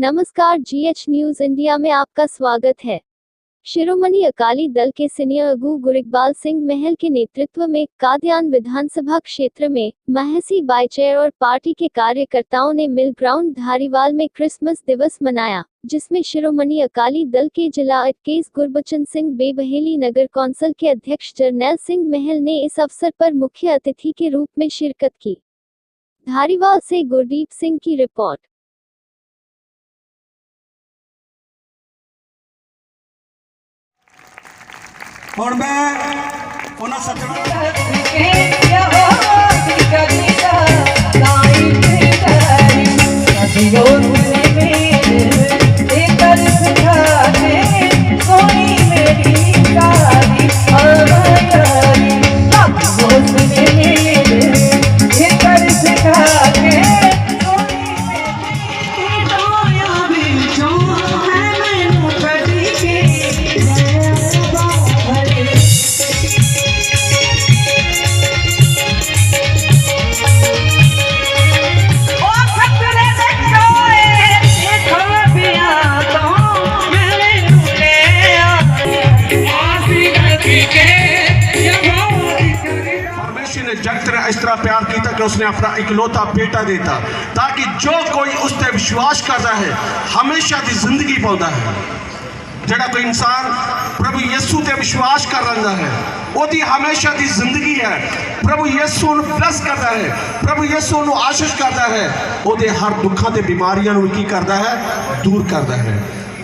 नमस्कार GH news India में आपका स्वागत है। शिरोमणि अकाली दल के सीनियर अगू गुरिकबाल सिंह महल के नेतृत्व में कादयान विधानसभा क्षेत्र में महसी बाईचेर और पार्टी के कार्यकर्ताओं ने मिल ग्राउंड धारीवाल में क्रिसमस दिवस मनाया, जिसमें शिरोमणि अकाली दल के जिला अटकेस गुरबचन सिंह बेबहेली नगर कौंसिल के अध्यक्ष जरनैल सिंह महल ने इस अवसर पर मुख्य अतिथि के रूप में शिरकत की। धारीवाल से गुरदीप सिंह की रिपोर्ट। ਹੁਣ ਮੈਂ ਉਹਨਾਂ ਸੱਜਣਾ ने जग तरह इस तरह प्यार किया कि उसने अपना इकलौता बेटा देता ताकि जो कोई उस पर विश्वास करता है हमेशा की जिंदगी पाता है ਜਿਹੜਾ ਕੋਈ ਇਨਸਾਨ ਪ੍ਰਭੂ ਯਿਸੂ ਤੇ ਵਿਸ਼ਵਾਸ ਕਰ ਲੈਂਦਾ ਹੈ ਉਹਦੀ ਹਮੇਸ਼ਾ ਦੀ ਜ਼ਿੰਦਗੀ ਹੈ ਪ੍ਰਭੂ ਯਿਸੂ ਨੂੰ ਬਲੈਸ ਕਰਦਾ ਹੈ ਪ੍ਰਭੂ ਯਿਸੂ ਨੂੰ ਆਸ਼ੀਸ਼ ਕਰਦਾ ਹੈ ਉਹਦੇ ਹਰ ਦੁੱਖਾਂ ਤੇ ਬਿਮਾਰੀਆਂ ਨੂੰ ਕੀ ਕਰਦਾ ਹੈ ਦੂਰ ਕਰਦਾ ਹੈ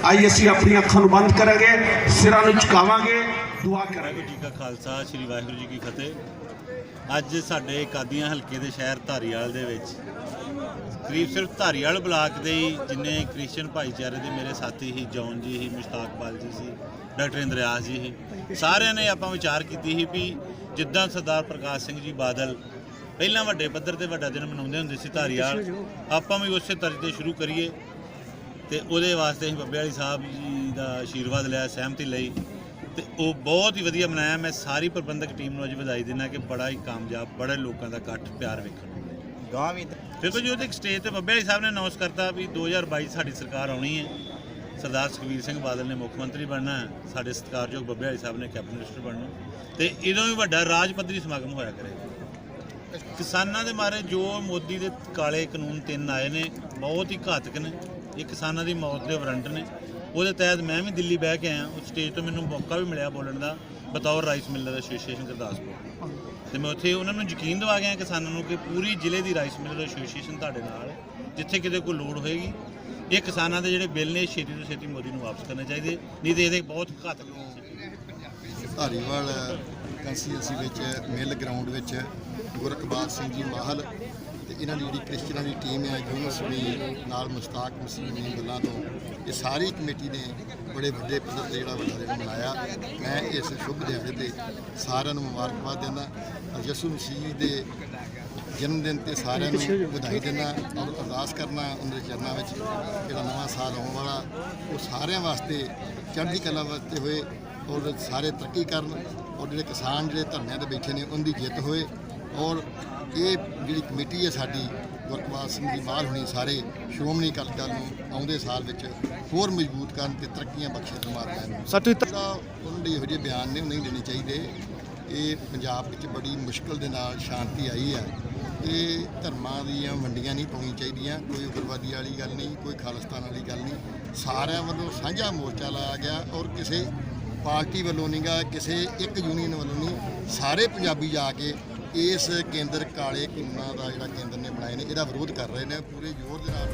ਆਈ ਅਸੀਂ ਆਪਣੀਆਂ ਅੱਖਾਂ ਨੂੰ ਬੰਦ ਕਰਾਂਗੇ ਸਿਰਾਂ ਨੂੰ ਝੁਕਾਵਾਂਗੇ ਦੁਆ ਕਰਾਂਗੇ। ਜੀ ਕਾ ਖਾਲਸਾ ਸ੍ਰੀ ਵਾਹਿਗੁਰੂ ਜੀ ਕੀ ਫਤਿਹ। ਅੱਜ ਸਾਡੇ ਕਾਦੀਆਂ ਹਲਕੇ ਦੇ ਸ਼ਹਿਰ ਧਾਰੀਵਾਲ ਦੇ ਵਿੱਚ ਕਰੀਬ ਸਿਰਫ ਧਾਰੀਵਾਲ ਬਲਾਕ ਦੇ ਹੀ ਜਿੰਨੇ ਕ੍ਰਿਸਚੀਅਨ ਭਾਈਚਾਰੇ ਦੇ ਮੇਰੇ ਸਾਥੀ ਸੀ ਜੌਨ ਜੀ ਸੀ ਮੁਸ਼ਤਾਕਪਾਲ ਜੀ ਸੀ ਡਾਕਟਰ ਇੰਦਰਿਆਸ ਜੀ ਸੀ ਸਾਰਿਆਂ ਨੇ ਆਪਾਂ ਵਿਚਾਰ ਕੀਤੀ ਸੀ ਵੀ ਜਿੱਦਾਂ ਸਰਦਾਰ ਪ੍ਰਕਾਸ਼ ਸਿੰਘ ਜੀ ਬਾਦਲ ਪਹਿਲਾਂ ਵੱਡੇ ਪੱਧਰ ਤੇ ਵੱਡਾ ਦਿਨ ਮਨਾਉਂਦੇ ਹੁੰਦੇ ਸੀ ਧਾਰੀਵਾਲ ਆਪਾਂ ਵੀ ਉਸੇ ਤਰ੍ਹਾਂ ਤੇ ਸ਼ੁਰੂ ਕਰੀਏ ਤੇ ਉਹਦੇ ਵਾਸਤੇ ਅਸੀਂ ਬੱਬੇ ਵਾਲੀ ਸਾਹਿਬ ਜੀ ਦਾ ਆਸ਼ੀਰਵਾਦ ਲਿਆ ਸਹਿਮਤੀ ਲਈ। ਤੇ ਉਹ ਬਹੁਤ ਹੀ ਵਧੀਆ ਮਨਾਇਆ। ਮੈਂ ਸਾਰੀ ਪ੍ਰਬੰਧਕ ਟੀਮ ਨੂੰ ਅੱਜ ਵਧਾਈ ਦਿੰਦਾ ਕਿ ਬੜਾ ਹੀ ਕਾਮਯਾਬ ਬੜੇ ਲੋਕਾਂ ਦਾ ਇਕੱਠ ਪਿਆਰ ਵੇਖਣ ਨੂੰ ਮਿਲਿਆ। ਗਾਂ ਵੀ ਦੇਖੋ ਜੀ ਉਹਦੇ ਇੱਕ ਸਟੇਜ ਤੇ ਬੱਬੇ ਵਾਲੀ ਸਾਹਿਬ ਨੇ ਅਨਾਉਂਸ ਕਰਤਾ ਵੀ 2022 ਸਾਡੀ ਸਰਕਾਰ ਆਉਣੀ ਹੈ। ਸਰਦਾਰ ਸੁਖਬੀਰ ਸਿੰਘ ਬਾਦਲ ਨੇ ਮੁੱਖ ਮੰਤਰੀ ਬਣਨਾ ਸਾਡੇ ਸਤਿਕਾਰਯੋਗ ਬੱਬੇ ਵਾਲੀ ਸਾਹਿਬ ਨੇ ਕੈਬਨਿਟ ਮਿਨਿਸਟਰ ਬਣਨਾ ਤੇ ਇਦੋਂ ਵੀ ਵੱਡਾ ਰਾਜ ਪੱਧਰੀ ਸਮਾਗਮ ਹੋਇਆ ਕਰੇਗਾ ਕਿਸਾਨਾਂ ਦੇ ਮਾਰੇ ਜੋ ਮੋਦੀ ਦੇ ਕਾਲੇ ਕਾਨੂੰਨ ਤਿੰਨ ਆਏ ਨੇ ਬਹੁਤ ਹੀ ਘਾਤਕ ਨੇ। ਇਹ ਕਿਸਾਨਾਂ ਦੀ ਮੌਤ ਦੇ ਵਾਰੰਟ ਨੇ। ਉਹਦੇ ਤਹਿਤ ਮੈਂ ਵੀ ਦਿੱਲੀ ਬਹਿ ਕੇ ਆਇਆ, ਉਸ ਸਟੇਜ ਤੋਂ ਮੈਨੂੰ ਮੌਕਾ ਵੀ ਮਿਲਿਆ ਬੋਲਣ ਦਾ, ਬਤੌਰ ਰਾਈਸ ਮਿਲਰ ਐਸੋਸੀਏਸ਼ਨ ਗੁਰਦਾਸਪੁਰ। ਤੇ ਮੈਂ ਉੱਥੇ ਉਹਨਾਂ ਨੂੰ ਯਕੀਨ ਦਿਵਾ ਗਿਆ ਕਿਸਾਨਾਂ ਨੂੰ ਕਿ ਪੂਰੀ ਜ਼ਿਲ੍ਹੇ ਦੀ ਰਾਈਸ ਮਿਲਰ ਐਸੋਸੀਏਸ਼ਨ ਤੁਹਾਡੇ ਨਾਲ, ਜਿੱਥੇ ਕਿਤੇ ਕੋਈ ਲੋੜ ਹੋਏਗੀ। ਇਹ ਕਿਸਾਨਾਂ ਦੇ ਜਿਹੜੇ ਬਿੱਲ ਨੇ ਛੇਤੀ ਤੋਂ ਛੇਤੀ ਮੋਦੀ ਨੂੰ ਵਾਪਸ ਕਰਨੇ ਚਾਹੀਦੇ, ਨਹੀਂ ਤੇ ਇਹਦੇ ਬਹੁਤ ਘਾਤਕ ਨੇ। ਧਾਰੀਵਾਲ ਕੰਸਟੀਟਿਊਂਸੀ ਵਿੱਚ ਮਿਲ ਗਰਾਊਂਡ ਵਿੱਚ ਗੁਰਕਬਾਲ ਸਿੰਘ ਜੀ ਮਾਹਲ ਤੇ ਇਹਨਾਂ ਦੀ ਜਿਹੜੀ ਕ੍ਰਿਸਚਨਾਂ ਦੀ ਟੀਮ ਹੈ, ਯੂਨਸ ਵੀ ਨਾਲ ਮੁਸ਼ਤਾਕ ਮਸੀਹ ਨੇ ਗੱਲਾਂ ਤੋਂ, ਇਹ ਸਾਰੀ ਕਮੇਟੀ ਨੇ ਬੜੇ ਵੱਡੇ ਪੱਧਰ ਤੇ ਜਿਹੜਾ ਵੱਡਾ ਦਿਨ ਮਨਾਇਆ ਮੈਂ ਇਸ ਸ਼ੁਭ ਦਿਹਾੜੇ ਤੇ ਸਾਰਿਆਂ ਨੂੰ ਮੁਬਾਰਕਬਾਦ ਦਿੰਦਾ। ਯਿਸੂ ਮਸੀਹ ਦੇ ਜਨਮ ਦਿਨ ਤੇ ਸਾਰਿਆਂ ਨੂੰ ਵਧਾਈ ਦਿੰਦਾ ਔਰ ਅਰਦਾਸ ਕਰਨਾ ਉਹਨਾਂ ਦੇ ਚਰਨਾਂ ਵਿੱਚ ਜਿਹੜਾ ਨਵਾਂ ਸਾਲ ਆਉਣ ਵਾਲਾ, ਉਹ ਸਾਰਿਆਂ ਵਾਸਤੇ ਚੜ੍ਹਦੀ ਕਲਾ ਵਾਸਤੇ ਹੋਏ ਔਰ ਸਾਰੇ ਤਰੱਕੀ ਕਰਨ ਔਰ ਜਿਹੜੇ ਕਿਸਾਨ ਜਿਹੜੇ ਧਰਨਿਆਂ ਤੇ ਬੈਠੇ ਨੇ ਉਹਨਾਂ ਦੀ ਜਿੱਤ ਹੋਏ ਔਰ ਇਹ ਜਿਹੜੀ ਕਮੇਟੀ ਹੈ ਸਾਡੀ ਗੁਰਕਵਾਲ ਸਿੰਘ ਦੀ ਮਾਲ ਹੋਣੀ ਸਾਰੇ ਸ਼੍ਰੋਮਣੀ ਅਕਾਲੀ ਦਲ ਨੂੰ ਆਉਂਦੇ ਸਾਲ ਵਿੱਚ ਹੋਰ ਮਜ਼ਬੂਤ ਕਰਨ ਤੇ ਤਰੱਕੀਆਂ ਬਖਸ਼ਣ ਨੂੰ ਸਰ ਤੁਸੀਂ ਜਿਹੜਾ ਉਹਨਾਂ ਦੇ ਇਹੋ ਜਿਹੇ ਬਿਆਨ ਨੇ ਨਹੀਂ ਦੇਣੇ ਚਾਹੀਦੇ। ਇਹ ਪੰਜਾਬ ਵਿੱਚ ਬੜੀ ਮੁਸ਼ਕਲ ਦੇ ਨਾਲ ਸ਼ਾਂਤੀ ਆਈ ਹੈ। ਇਹ ਧਰਮਾਂ ਦੀਆਂ ਵੰਡੀਆਂ ਨਹੀਂ ਪਾਉਣੀਆਂ ਚਾਹੀਦੀਆਂ ਕੋਈ ਉਗਰਵਾਦੀ ਵਾਲੀ ਗੱਲ ਨਹੀਂ ਕੋਈ ਖਾਲਿਸਤਾਨ ਵਾਲੀ ਗੱਲ ਨਹੀਂ। ਸਾਰਿਆਂ ਵੱਲੋਂ ਸਾਂਝਾ ਮੋਰਚਾ ਲਾਇਆ ਗਿਆ ਔਰ ਕਿਸੇ ਪਾਰਟੀ ਵੱਲੋਂ ਨਹੀਂਗਾ ਕਿਸੇ ਇੱਕ ਯੂਨੀਅਨ ਵੱਲੋਂ ਨਹੀਂ ਸਾਰੇ ਪੰਜਾਬੀ ਜਾ ਕੇ ਇਸ ਕੇਂਦਰ ਕਾਲੇ ਕਾਨੂੰਨਾਂ ਦਾ ਜਿਹੜਾ ਕੇਂਦਰ ਨੇ ਬਣਾਏ ਨੇ, ਇਹਦਾ ਵਿਰੋਧ ਕਰ ਰਹੇ ਨੇ ਪੂਰੇ ਜ਼ੋਰ ਦੇ ਨਾਲ